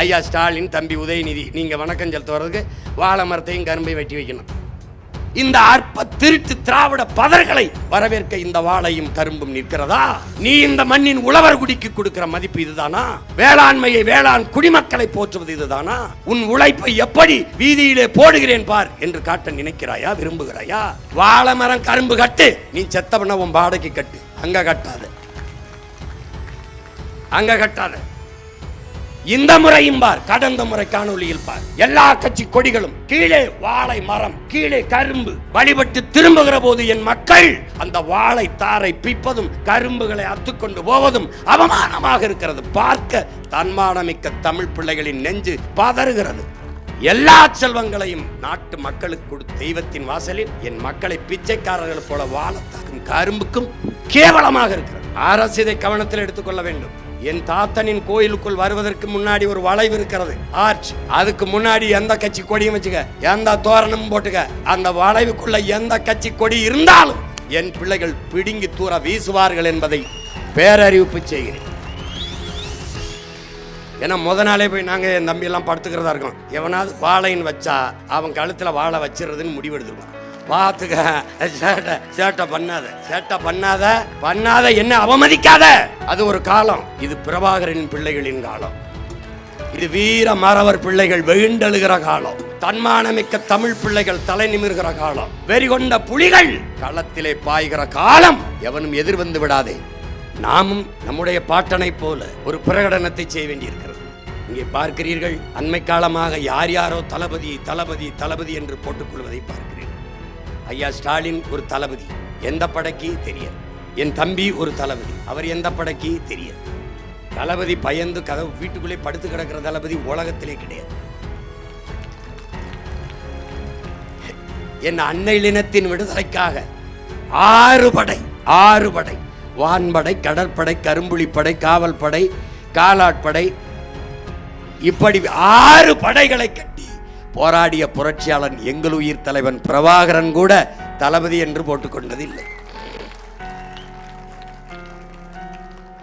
ஐயா ஸ்டாலின் தம்பி உதயநிதி நீங்க வணக்கம் செலுத்த வர்றதுக்கு வாழை மரத்தையும் கரும்பை வெட்டி வைக்கணும். இந்த அற்ப திருட்டு திராவிட பதர்களை வரவேற்க இந்த வாழையும் கரும்பும் நிற்கிறதா? நீ இந்த மண்ணின் உழவர் குடிக்கு கொடுக்கிற மதிப்பு இதுதானா? வேளாண்மையை வேளாண் குடிமக்களை போற்றுவது இதுதானா? உன் உழைப்பை எப்படி வீதியிலே போடுகிறேன் பார் என்று காட்ட நினைக்கிறாயா விரும்புகிறாயா? வாழை மரம் கரும்பு கட்டு நீ செத்தவன உன் வாடகை கட்டு. அங்க கட்டாத. அங்க கட்டாத. இந்த முறையும் பார் கடந்த முறை காணொளியில் பார். எல்லா கட்சி கொடிகளும் கீழே வாழை மரம் கீழே கரும்பு வழிபட்டு திரும்புகிற போது என் மக்கள் அந்த வாழை தாரை பிப்பதும் கரும்புகளை அத்துக்கொண்டு போவதும் அவமானமாக இருக்கிறது. பார்க்க தன்மானமிக்க தமிழ் பிள்ளைகளின் நெஞ்சு பதறுகிறது. எல்லா செல்வங்களையும் நாட்டு மக்களுக்கு கொடுத்த தெய்வத்தின் வாசலில் என் மக்களை பிச்சைக்காரர்கள் போல வாழத்தாக்கும் கரும்புக்கும் கேவலமாக இருக்கிறது. அரசு இதை கவனத்தில் எடுத்துக்கொள்ள வேண்டும். என் தாத்தனின் கோயிலுக்குள் வருவதற்கு முன்னாடி ஒரு வளைவு இருக்கிறது. ஆர்ச். அதுக்கு முன்னாடி எந்த கட்சி கொடியும் வச்சுக்க எந்த தோரணமும் போட்டுக்க அந்த வளைவுக்குள்ள எந்த கட்சி கொடி இருந்தாலும் என் பிள்ளைகள் பிடுங்கி தூர வீசுவார்கள் என்பதை பேரறிவிப்பு செய்கிறேன். ஏன்னா முத நாளே போய் நாங்கள் என் தம்பியெல்லாம் படுத்துக்கிறதா இருக்கோம் எவனாவது வாழைன்னு வச்சா அவன் கழுத்தில் வாழை வச்சிடுறதுன்னு முடிவெடுத்துருவான். பார்த்துக்க சேட்டை சேட்டை பண்ணாத சேட்டை பண்ணாத பண்ணாத என்ன அவமதிக்காத. அது ஒரு காலம். இது பிரபாகரின் பிள்ளைகளின் காலம். இது வீர மறவர் பிள்ளைகள் வெகுண்டழுகிற காலம். தன்மானமிக்க தமிழ் பிள்ளைகள் தலை நிமிர்கிற காலம். வெறிகொண்ட புலிகள் களத்திலே பாய்கிற காலம். எவனும் எதிர்வந்து விடாதே. நாமும் நம்முடைய பாட்டனைப் போல ஒரு பிரகடனத்தை செய்ய வேண்டியிருக்கிறது. இங்கே பார்க்கிறீர்கள் அண்மை காலமாக யார் யாரோ தளபதி தளபதி தளபதி என்று போட்டுக் கொள்வதை பார்க்கிறீர்கள். ஐயா ஸ்டாலின் ஒரு தளபதி. எந்த படைக்கு? தெரிய என் தம்பி ஒரு தளபதி. அவர் எந்த படைக்கு? தெரியாது. தளபதி பயந்து கதவு வீட்டுக்குள்ளே படுத்து கிடக்கிற தளபதி உலகத்திலே கிடையாது. என் அன்னையினத்தின் விடுதலைக்காக ஆறு படை ஆறு படை. வான்படை கடற்படை கரும்புலிப்படை காவல் படை காலாட்படை இப்படி ஆறு படைகளை போராடிய புரட்சியாளன் எங்கள் உயிர் தலைவன் பிரபாகரன் கூட தளபதி என்று போட்டுக்கொண்டதில்லை.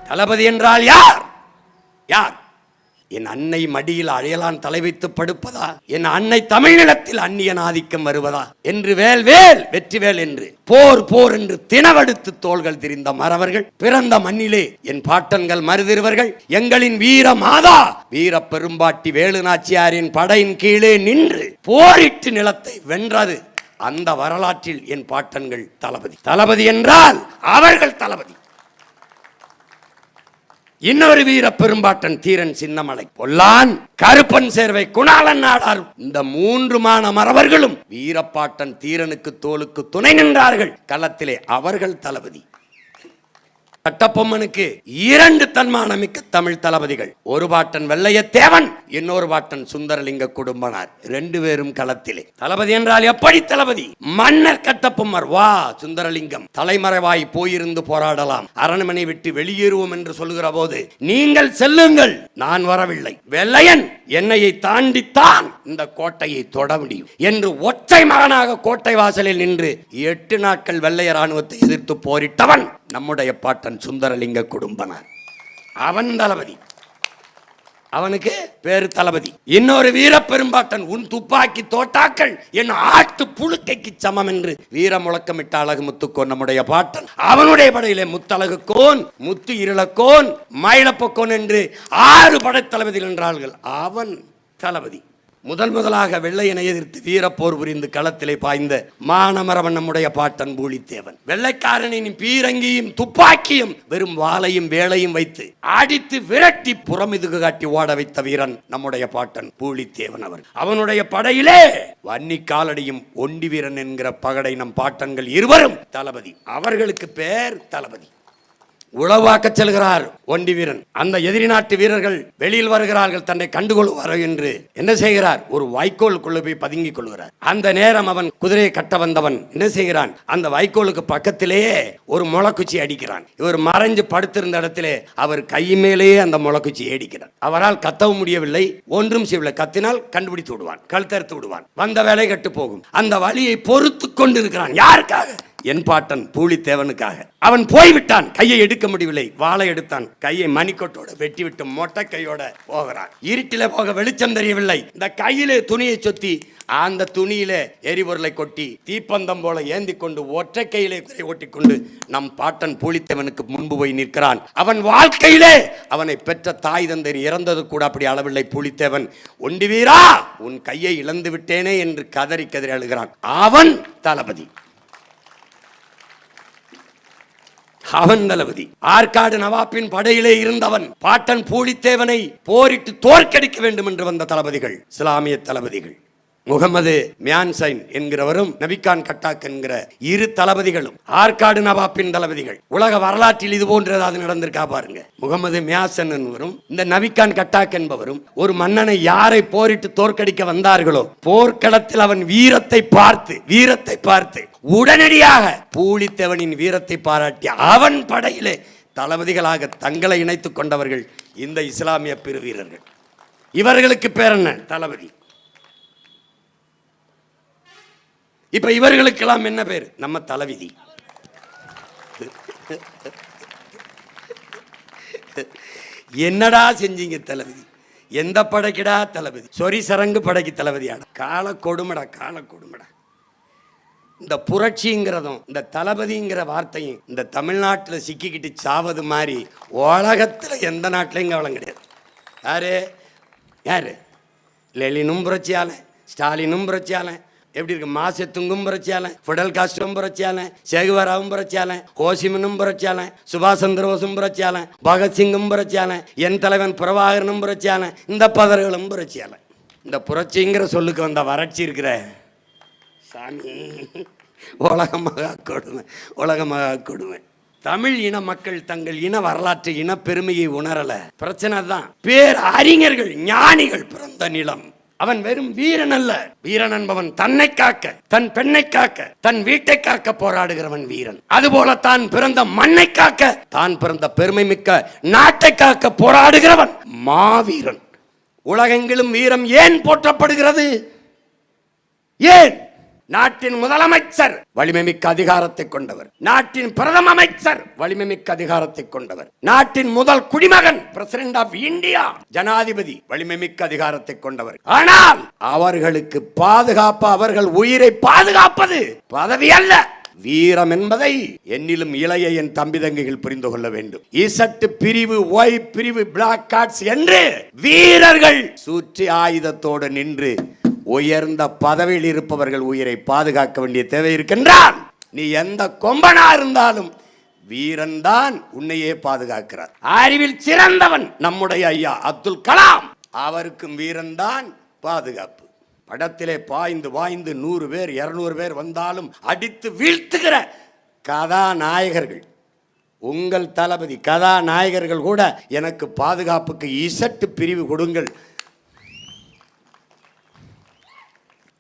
தளபதி என்றால் யார்? யார்? என் அன்னை மடியில் அழையலான் தலை வைத்து படுப்பதா? என் அன்னை தமிழினத்தில் அந்நியன் ஆதிக்கம் வருவதா? என்று வேல் வேல் வெற்றி வேல் என்று போர் போர் என்று தினவெடுத்து தோள்கள் திரிந்த மறவர்கள் பிறந்த மண்ணிலே என் பாட்டன்கள் மருதிருவர்கள் எங்களின் வீர மாதா வீர பெரும்பாட்டி வேலு நாச்சியாரின் படையின் கீழே நின்று போரிட்டு நிலத்தை வென்றது. அந்த வரலாற்றில் என் பாட்டன்கள் தளபதி. தளபதி என்றால் அவர்கள் தளபதி. இன்னொரு வீர பெரும்பாட்டன் தீரன் சின்னமலை பொல்லான் கருப்பன் சேர்வை குணாளன் நாடார் இந்த மூன்று மான மறவர்களும் வீரப்பாட்டன் தீரனுக்கு தோளுக்கு துணை நின்றார்கள். களத்திலே அவர்கள் தளபதி. கட்டப்பொம்மனுக்கு இரண்டு தன்மானமிக்க தமிழ் தளபதிகள். ஒரு பாட்டன் வெள்ளைய தேவன் இன்னொரு பாட்டன் சுந்தரலிங்க குடும்பனார். ரெண்டு பேரும் களத்திலே. தளபதி என்றால் எப்படி தளபதி? மன்னர் கட்டபொம்மர். வா சுந்தரலிங்கம். தலைமறைவாய் போயிருந்து போராடலாம். அரண்மனை விட்டு வெளியேறுவோம் என்று சொல்லுகிற போது நீங்கள் செல்லுங்கள். நான் வரவில்லை. வெள்ளையன் என்னையை தாண்டித்தான் இந்த கோட்டையை தொட முடியும் என்று ஒற்றை மகனாக கோட்டை வாசலில் நின்று எட்டு நாட்கள் வெள்ளைய ராணுவத்தை எதிர்த்து போரிட்டவன் நம்முடைய பாட்டன் சுந்தரலிங்க குடும்பனார். அவன் தளபதி. அவனுக்கு பேரு தளபதி. இன்னொரு வீரப்பெரும்பாட்டன் உன் துப்பாக்கி தோட்டாக்கள் என் ஆட்டு புழுக்கைக்கு சமம் என்று வீர முழக்கமிட்ட அழகு முத்துக்கோன் நம்முடைய பாட்டன் அவனுடைய படையிலே முத்தழகு கோன் முத்து இருளக்கோன் மயிலப்பக்கோன் என்று ஆறு படைத்தளபதிகள் என்றார்கள். அவன் தளபதி. முதல் முதலாக வெள்ளையனை எதிர்த்து வீரப்போர் புரிந்து களத்திலே பாய்ந்த மானமரவன் நம்முடைய பாட்டன் பூலித்தேவன். வெள்ளைக்காரனின் பீரங்கியும் துப்பாக்கியும் வெறும் வாளையும் வேலையும் வைத்து அடித்து விரட்டி புறமிதுகு காட்டி ஓட வைத்த வீரன் நம்முடைய பாட்டன் பூலித்தேவன் அவர் அவனுடைய படையிலே வன்னி காலடியும் ஒண்டி வீரன் என்கிற பகடை நம் பாட்டன்கள் இருவரும் தளபதி. அவர்களுக்கு பேர் தளபதி. உளவாக்க செல்கிறார் ஒண்டி வீரன். அந்த எதிரி நாட்டு வீரர்கள் வெளியில் வருகிறார்கள் தன்னை கண்டுகொள்வார் என்று. என்ன செய்கிறார்? ஒரு வைக்கோலுக்குள்ள போய் பதுங்கிக் கொள்கிறார். அந்த நேரம் அவன் குதிரையை கட்ட வந்தவன் என்ன செய்கிறான்? அந்த வைக்கோலுக்கு பக்கத்திலேயே ஒரு முளக்குச்சி அடிக்கிறான். இவர் மறைஞ்சு படுத்திருந்த இடத்திலே அவர் கை மேலேயே அந்த முளக்குச்சி அடிக்கிறார் அவரால் கத்தவும் முடியவில்லை ஒன்றும் செய்யவில்லை. கத்தினால் கண்டுபிடித்து விடுவான் கழுத்தறுத்து விடுவான். வந்த வேலை கட்டு போகும். அந்த வழியை பொறுத்து கொண்டிருக்கிறான். யாருக்காக? என் பாட்டன் பூலித்தேவனுக்காக. அவன் போய்விட்டான். கையை எடுக்க முடியவில்லை. வாளை எடுத்தான். கையை மணிக்கொட்டோட வெட்டி விட்டு மொட்டை கையோட போகிறான். இருட்டில போக வெளிச்சம் தெரியவில்லை. இந்த கையிலே துணியை சொத்தி அந்த துணியிலே எரிபொருளை கொட்டி தீப்பந்தம் போல ஏந்தி கொண்டு ஒற்றை கையிலே குறை ஓட்டி கொண்டு நம் பாட்டன் பூலித்தேவனுக்கு முன்பு போய் நிற்கிறான். அவன் வாழ்க்கையிலே அவனை பெற்ற தாய் தந்தை இறந்தது கூட அப்படி அளவில்லை. பூலித்தேவன் ஒண்டி வீரா உன் கையை இழந்து விட்டேனே என்று கதறி கதறி அழுகிறான். அவன் தளபதி. அவன் தளபதி. ஆற்காடு நவாப்பின் படையிலே இருந்தவன் பாட்டன் பூலித்தேவனை போரிட்டு தோற்கடிக்க வேண்டும் என்று வந்த தளபதிகள் இஸ்லாமிய தளபதிகள். முகமது மியான்சைன் என்கிறவரும் நபிகான் கட்டாக் என்கிற இரு தளபதிகளும் ஆற்காடு நவாப்பின் தளபதிகள். உலக வரலாற்றில் இது போன்ற ஏதாவது நடந்திருக்கா பாருங்க. முகமது மியாசன் என்பவரும் இந்த நபிகான் கட்டாக் என்பவரும் ஒரு மன்னனை யாரை போரிட்டு தோற்கடிக்க வந்தார்களோ போர்க்களத்தில் அவன் வீரத்தை பார்த்து வீரத்தை பார்த்து உடனடியாக பூலித்தேவனின் வீரத்தை பாராட்டி அவன் படையிலே தளபதிகளாக தங்களை இணைத்துக் கொண்டவர்கள் இந்த இஸ்லாமிய பெரு வீரர்கள் இவர்களுக்கு பேர் என்ன? தளபதி. இப்ப இவர்களுக்கெல்லாம் என்ன பேர்? நம்ம தளபதி. என்னடா செஞ்சீங்க தளபதி? எந்த படைக்குடா தளபதி? சொரி சரங்கு படைக்கு தளபதியாடா. கால கொடுமடா கால கொடுமடா. இந்த புரட்சிங்கிறதும் இந்த தளபதிங்கிற வார்த்தையும் இந்த தமிழ்நாட்டில் சிக்கிக்கிட்டு சாவது மாதிரி உலகத்தில் எந்த நாட்டிலையும் கவலம் கிடையாது. யாரு? யாரு? லெலினும் புரட்சியாளன் ஸ்டாலினும் புரட்சியாளன் எப்படி இருக்கு? மாசத்துங்கும் புரட்சியாளன் ஃபிடல் காஸ்டும் புரட்சியாளன் சேகுவராவும் புரட்சியாளன் ஓசிமனும் புரட்சியாளன் சுபாஷ் சந்திரபோஸும் புரட்சியாளன் பகத்சிங்கும் புரட்சியாளன் என் தலைவன் பிரபாகரனும் புரட்சியாளன் இந்த பதர்களும் புரட்சியாளன் இந்த புரட்சிங்கிற சொல்லுக்கு வந்த வறட்சி இருக்கிற சாமி. உலகமாக கொடுமை உலகமாக கொடுமை. தமிழ் இன மக்கள் தங்கள் இன வரலாற்று இன பெருமையை உணரல. பிரச்சனை தான் பேர் அறிஞர்கள் ஞானிகள் பிறந்த நிலம். அவன் வெறும் வீரன் அல்ல. வீரன் என்பவன் தன்னை காக்க தன் பெண்ணை காக்க தன் வீட்டை காக்க போராடுகிறவன் வீரன். அதுபோல தான் பிறந்த மண்ணை காக்க தான் பிறந்த பெருமை மிக்க நாட்டை காக்க போராடுகிறவன் மாவீரன். உலகெங்கிலும் வீரம் ஏன் போற்றப்படுகிறது? ஏன்? நாட்டின் முதலமைச்சர் வலிமை மிக்க அதிகாரத்தை கொண்டவர். நாட்டின் பிரதம அமைச்சர் வலிமை மிக்க அதிகாரத்தை கொண்டவர். நாட்டின் முதல் குடிமகன் பிரசிடென்ட் ஆஃப் இந்தியா ஜனாதிபதி வலிமை மிக்க அதிகாரத்தை கொண்டவர். ஆனால் அவர்களுக்கு பாதுகாப்பு அவர்கள் உயிரை பாதுகாப்பது பதவி அல்ல. வீரம் என்பதை என்னிலும் இளைய என் தம்பி தங்கைகள் புரிந்து கொள்ள வேண்டும். இசட்டு பிரிவு ஒய் பிரிவு பிளாக் கார்ட்ஸ் என்று வீரர்கள் சூற்றி ஆயுதத்தோடு நின்று உயர்ந்த பதவியில் இருப்பவர்கள் உயிரை பாதுகாக்க வேண்டிய தேவை இருக்கின்றான். நீ எந்த கொம்பனா இருந்தாலும் வீரன் தான் உன்னையே பாதுகாக்கிறார். அறிவில் சிறந்தவன் நம்முடைய ஐயா அப்துல் கலாம். அவருக்கும் வீரன்தான் பாதுகாப்பு. படத்திலே பாய்ந்து வாய்ந்து நூறு பேர் இரநூறு பேர் வந்தாலும் அடித்து வீழ்த்துகிற கதாநாயகர்கள். உங்கள் தளபதி கதாநாயகர்கள் கூட எனக்கு பாதுகாப்புக்கு இசட்டு பிரிவு கொடுங்கள்.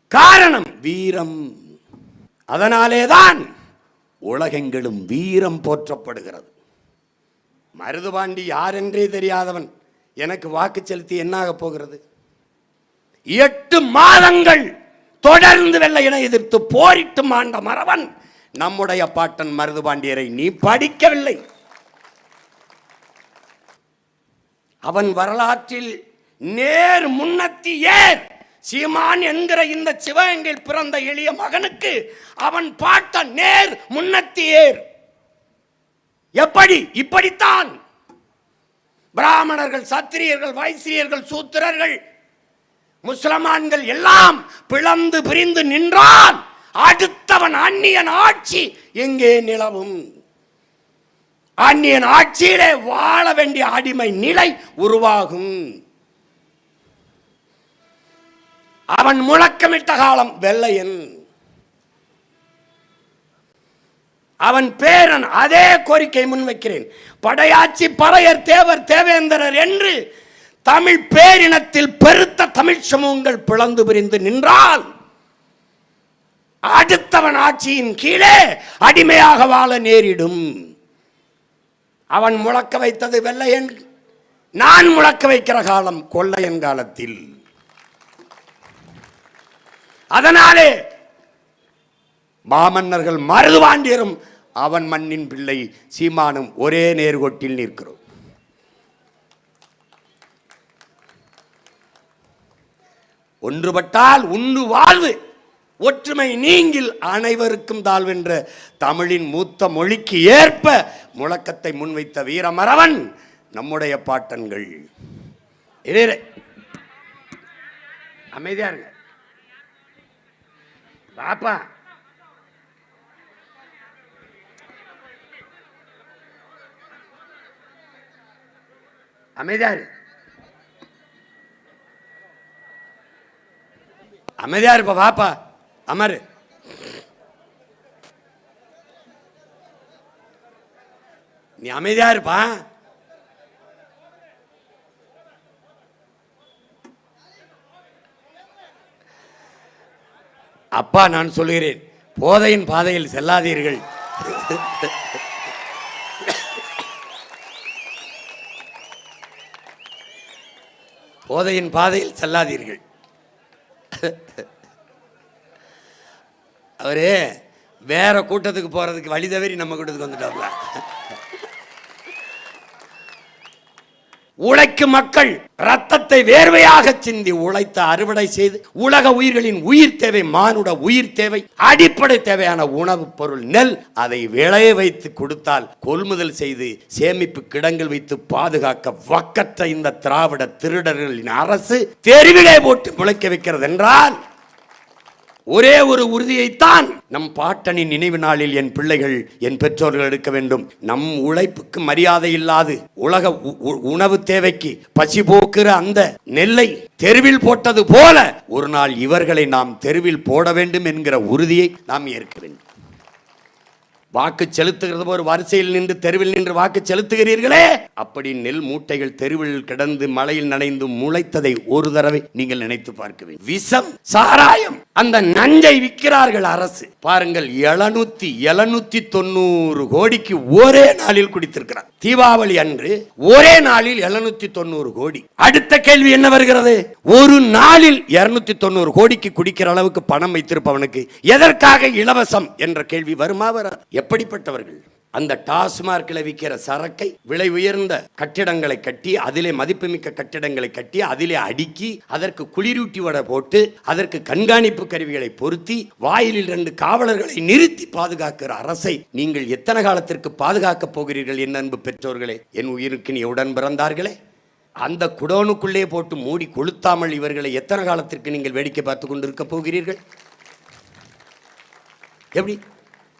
காரணம் வீரம். அதனாலேதான் உலகெங்கிலும் வீரம் போற்றப்படுகிறது. மருதுபாண்டி யார் என்றே தெரியாதவன். எனக்கு வாக்கு செலுத்தி என்னாக போகிறது? எட்டு மாதங்கள் தொடர்ந்து வெள்ளையனை எதிர்த்து போரிட்டு மாண்ட மறவன் நம்முடைய பாட்டன் மருதுபாண்டியரை நீ படிக்கவில்லை. அவன் வரலாற்றில் நேர் முன்னத்தி ஏர். சீமான் என்கிற இந்த சிவகங்கையில் பிறந்த எளிய மகனுக்கு அவன் பாட்ட நேர் முன்னத்தி ஏர். எப்படி? இப்படித்தான். பிராமணர்கள் சத்திரியர்கள் வைசிரியர்கள் சூத்திரர்கள் முஸ்லமான்கள் எல்லாம் பிளந்து பிரிந்து நின்றால் அடுத்தவன் அந்நியன் ஆட்சி எங்கே நிலவும்? அந்நியன் ஆட்சியிலே வாழ வேண்டிய அடிமை நிலை உருவாகும். அவன் முழக்கமிட்ட காலம் வெள்ளையன். அவன் பேரன் அதே கோரிக்கை முன்வைக்கிறேன். படையாட்சி பறையர் தேவர் தேவேந்திரர் என்று தமிழ் பேரினத்தில் பெருத்த தமிழ் சமூகங்கள் பிளந்து பிரிந்து நின்றால் அடுத்தவன் ஆட்சியின் கீழே அடிமையாக வாழ நேரிடும். அவன் முழக்க வைத்தது வெள்ளையன் நான் முழக்க வைக்கிற காலம் கொள்ளையன் காலத்தில். அதனாலே மாமன்னர்கள் மருதுபாண்டியரும் அவன் மண்ணின் பிள்ளை சீமானும் ஒரே நேர்கோட்டில் நிற்கிறோம். ஒன்றுபட்டால் உண்டு வாழ்வு. ஒற்றுமை நீங்கில் அனைவருக்கும் தாழ்வென்ற தமிழின் மூத்த மொழிக்கு ஏற்ப முழக்கத்தை முன்வைத்த வீரமரவன் நம்முடைய பாட்டன்கள். இரு, அமைதியா இருங்க. பாப்பா அமைதியா இருக்கு அமைதியாக இருப்ப வாப்பா. அமர். நீ அமைதியாக இருப்பா. அப்பா நான் சொல்கிறேன் போதையின் பாதையில் செல்லாதீர்கள். போதையின் பாதையில் செல்லாதீர்கள். அவரு வேற கூட்டத்துக்கு போறதுக்கு வழி தவறி நம்ம கூட்டத்துக்கு வந்துட்டாப்ல. உழைக்கும் மக்கள் ரத்தத்தை வேர்வையாக சிந்தி உழைத்த அறுவடை செய்து உலக உயிர்களின் உயிர் தேவை மானுட உயிர் தேவை அடிப்படை தேவையான உணவுப் பொருள் நெல் அதை விளைய வைத்து கொடுத்தால் கொள்முதல் செய்து சேமிப்பு கிடங்கில் வைத்து பாதுகாக்க வக்கற்ற இந்த திராவிட திருடர்களின் அரசு தெருவிலே போட்டு முளைக்க வைக்கிறது என்றால் ஒரே ஒரு உறுதியைத்தான். நம் பாட்டனின் நினைவு நாளில் என் பிள்ளைகள் என் பெற்றோர்கள் எடுக்க வேண்டும். நம் உழைப்புக்கு மரியாதை இல்லாது உலக உ- உ- உணவு தேவைக்கு பசி போக்குற அந்த நெல்லை தெருவில் போட்டது போல ஒரு நாள் இவர்களை நாம் தெருவில் போட வேண்டும் என்கிற உறுதியை நாம் ஏற்க வேண்டும். வாக்கு செலுத்துகிறது ஒரு வரிசையில் நின்று தெருவில் நின்று வாக்கு செலுத்துகிறீர்களே. அப்படி நெல் மூட்டைகள் தெருவில் கிடந்து மழையில் நனைந்து முளைத்ததை ஒரு தடவை நீங்கள் நினைத்து பார்க்க விஷம் சாராயம் அந்த நஞ்சை விற்கிறார்கள் அரசு. பாருங்கள் எழுநூத்தி எழுநூத்தி தொண்ணூறு கோடிக்கு ஒரே நாளில் குடித்திருக்கிறார். தீபாவளி அன்று ஒரே நாளில் எழுநூத்தி தொண்ணூறு கோடி. அடுத்த கேள்வி என்ன வருகிறது? ஒரு நாளில் இருநூத்தி தொண்ணூறு கோடிக்கு குடிக்கிற அளவுக்கு பணம் வைத்திருப்பவனுக்கு எதற்காக இலவசம் என்ற கேள்வி வருமா வராது? எப்படிப்பட்டவர்கள்? அந்த டாஸ்மார்க்கில் விற்கிற சரக்கை விலை உயர்ந்த கட்டிடங்களை கட்டி அதிலே மதிப்புமிக்க கட்டிடங்களை கட்டி அதிலே அடுக்கி அதற்கு குளிரூட்டி வடை போட்டு அதற்கு கண்காணிப்பு கருவிகளை பொருத்தி வாயிலில் ரெண்டு காவலர்களை நிறுத்தி பாதுகாக்கிற அரசை நீங்கள் எத்தனை காலத்திற்கு பாதுகாக்கப் போகிறீர்கள் என் அன்பு பெற்றோர்களே? என் உயிருக்கு நீ உடன் பிறந்தார்களே? அந்த குடோனுக்குள்ளே போட்டு மூடி கொளுத்தாமல் இவர்களை எத்தனை காலத்திற்கு நீங்கள் வேடிக்கை பார்த்து கொண்டிருக்க போகிறீர்கள்? எப்படி?